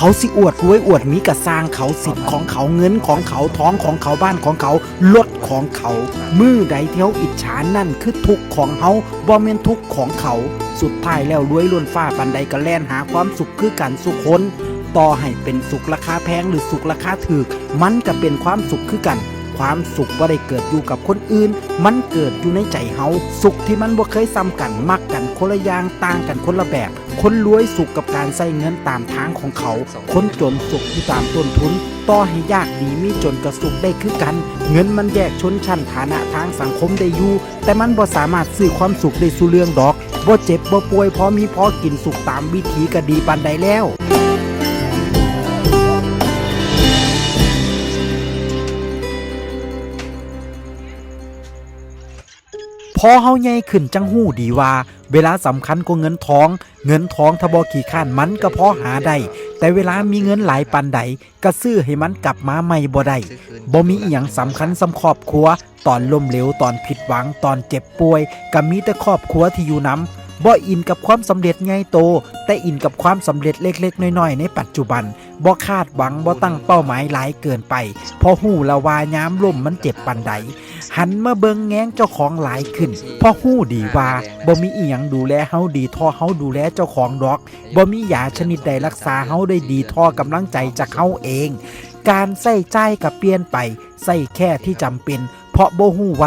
เขาสิอวดรวยอวดมีกระสร้างเขาสิทธิ์ของเขาเงินของเขาท้องของเขาบ้านของเขารถของเขา มือใดเที่ยวอิจฉานั่นคือทุกข์ของเฮาบ่แม่นทุกข์ของเขา สุดท้ายแล้วรวยล้วนฟ้าปันใดก็แล่นหาความสุขคือกันสุขคนต่อให้เป็นสุขราคาแพงหรือสุขราคาถูกมันก็เป็นความสุขคือกัน ความสุขบ่ได้เกิดอยู่กับคนอื่น มันเกิดอยู่ในใจเฮาสุขที่มันบ่เคยซ้ำกันมักกันคนละอย่างต่างกันคนละแบบ คนรวยสุขกับการใช้เงินตามทางของเขา คนจนสุขอยู่ตามต้นทุนต่อให้ยากดีมีจนกระสุขได้คือกัน เงินมันแยกชนชั้นฐานะทางสังคมได้อยู่แต่มันบ่สามารถซื้อความสุขได้สู่เรื่องดอกบ่เจ็บบ่ป่วยพอมีพอกินสุขตามวิถีก็ดีปานใดแล้ว พอเฮาใหญ่ขึ้นจังหู้ดีว่า เวลาสำคัญกว่าเงินทอง เงินทองถ้าบ่ขี้ข้านมันก็พอหาได้แต่เวลามีเงินหลายปันใดก็ซื้อให้มันกลับมาใหม่บ่ได้บ่มีอีหยังสำคัญสำครอบครัว ตอนล้มเหลวตอนผิดหวังตอนเจ็บป่วยก็มีแต่ครอบครัวที่อยู่นำบ่อินกับความสำเร็จใหญ่โต แต่อินกับความสำเร็จเล็กๆ น้อยๆ ในปัจจุบันบ่คาดหวังบ่ตั้งเป้าหมายหลายเกินไปเพอหู้ละว่ายามล่มมันเจ็บปันใด หันมาเบิงแง้งเจ้าของหลายขึ้นเพราะหู้ดีว่าบ่มีอีหยังดูแลเฮาดีท่อเฮาดูแลเจ้าของดอกบ่มียาชนิดใดรักษาเฮาได้ดีท่อกำลังใจจากเฮาเอง การใส่ใจกับเปลี่ยนไปใส่แค่ที่จำเป็น เพราะบ่ฮู้ว่า